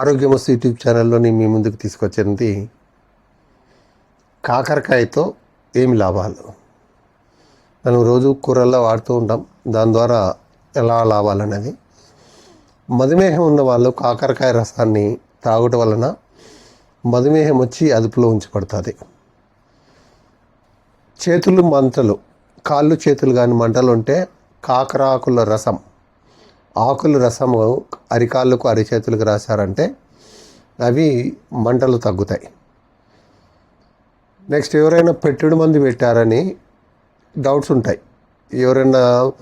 ఆరోగ్యమస్ YouTube ఛానల్లోని మీ ముందుకు తీసుకొచ్చింది కాకరకాయతో ఏమి లాభాలు? మనం రోజు కూరల్లో వాడుతూ ఉంటాం. దాని ద్వారా ఎలా లాభాలు అనేది మధుమేహం ఉన్న వాళ్ళు కాకరకాయ రసాన్ని తాగటం వలన మధుమేహం వచ్చి అదుపులో ఉంచబడుతుంది. చేతులు మంటలు కాళ్ళు చేతులు కానీ మంటలు ఉంటే కాకరాకుల రసం ఆకుల రసము అరికాళ్ళకు అరిచేతులకు రాశారంటే అవి మంటలు తగ్గుతాయి. నెక్స్ట్ ఎవరైనా పెట్టుడు మంది పెట్టారని డౌట్స్ ఉంటాయి. ఎవరైనా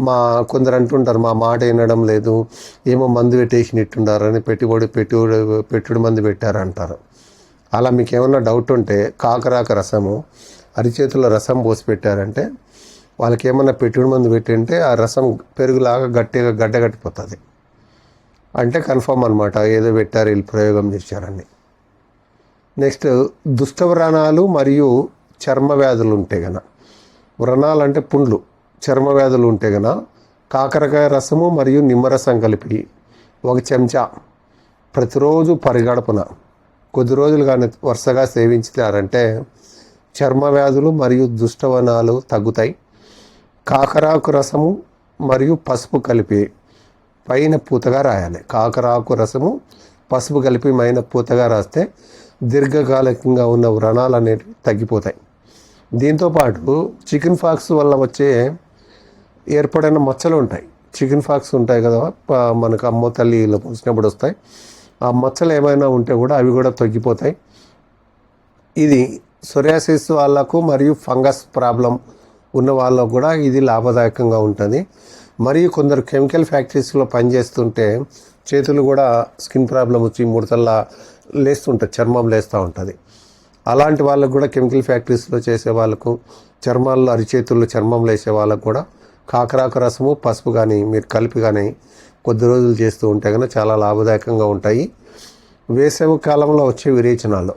మా కొందరు అంటుంటారు మా మాట వినడం లేదు ఏమో మందు పెట్టేసినట్టున్నారని పెట్టుబడి పెట్టుబడి పెట్టుడు మంది పెట్టారంటారు. అలా మీకు ఏమన్నా డౌట్ ఉంటే కాకరాక రసము అరిచేతుల రసం పోసి పెట్టారంటే వాళ్ళకి ఏమన్నా పెట్టుడు మందు పెట్టింటే ఆ రసం పెరుగులాగా గట్టిగా గడ్డ కట్టిపోతుంది. అంటే కన్ఫర్మ్ అనమాట ఏదో పెట్టారు వీళ్ళు ప్రయోగం చేశారని. నెక్స్ట్ దుష్ట వ్రణాలు మరియు చర్మ వ్యాధులు ఉంటాయి గన వ్రణాలు అంటే పుండ్లు చర్మ వ్యాధులు ఉంటే గన కాకరకాయ రసము మరియు నిమ్మరసం కలిపి ఒక చెంచా ప్రతిరోజు పరిగడపున కొద్ది రోజులు కానీ వరుసగా సేవించినారంటే చర్మ వ్యాధులు మరియు దుష్టవనాలు తగ్గుతాయి. కాకరాకు రసము మరియు పసుపు కలిపి పైన పూతగా రాయాలి. కాకరాకు రసము పసుపు కలిపి మైన పూతగా రాస్తే దీర్ఘకాలికంగా ఉన్న వ్రణాలు అనేవి తగ్గిపోతాయి. దీంతోపాటు చికెన్ ఫాక్స్ వల్ల వచ్చే ఏర్పడిన మచ్చలు ఉంటాయి. చికెన్ ఫాక్స్ ఉంటాయి కదా మనకు అమ్మ తల్లి ఇలా పోసినప్పుడు వస్తాయి. ఆ మచ్చలు ఏమైనా ఉంటే కూడా అవి కూడా తగ్గిపోతాయి ఇది సొరియాసిస్ వాళ్ళకు మరియు ఫంగస్ ప్రాబ్లం ఉన్న వాళ్ళకు కూడా ఇది లాభదాయకంగా ఉంటుంది. మరియు కొందరు కెమికల్ ఫ్యాక్టరీస్లో పనిచేస్తుంటే చేతులు కూడా స్కిన్ ప్రాబ్లం వచ్చి ముడతల్లా లేస్తుంటుంది చర్మం లేస్తూ ఉంటుంది. అలాంటి వాళ్ళకు కూడా కెమికల్ ఫ్యాక్టరీస్లో చేసే వాళ్ళకు చర్మాల్లో అరిచేతుల్లో చర్మం లేసే వాళ్ళకు కూడా కాకరాకు రసము పసుపు కానీ మీరు కలిపి కానీ కొద్ది రోజులు చేస్తూ ఉంటే కనుక చాలా లాభదాయకంగా ఉంటాయి. వేసవి కాలంలో వచ్చే విరేచనాలు.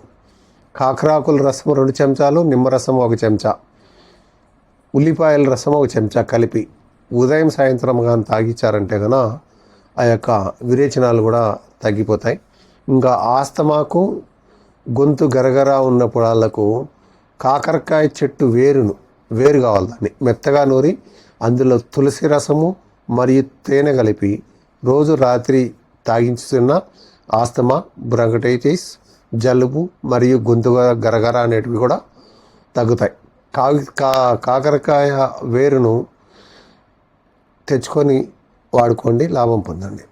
కాకరాకుల రసం రెండు చెంచాలు నిమ్మరసం ఒక చెంచా. ఉల్లిపాయల రసం ఒక చెంచా కలిపి ఉదయం సాయంత్రం కానీ తాగిచ్చారంటే కనుక ఆ యొక్క విరేచనాలు కూడా తగ్గిపోతాయి. ఇంకా ఆస్తమాకు గొంతు గరగరా ఉన్నప్పుడు వాళ్ళకు కాకరకాయ చెట్టు వేరును వేరు కావాలి దాన్ని. మెత్తగా నూరి అందులో తులసి రసము మరియు తేనె కలిపి రోజు రాత్రి తాగించుతున్న ఆస్తమా బ్రంకటైటిస్ జలుబు మరియు గొంతు గరగర అనేటివి కూడా తగ్గుతాయి. కా కాకరకాయ వేరును తెచ్చుకొని వాడుకోండి లాభం పొందండి.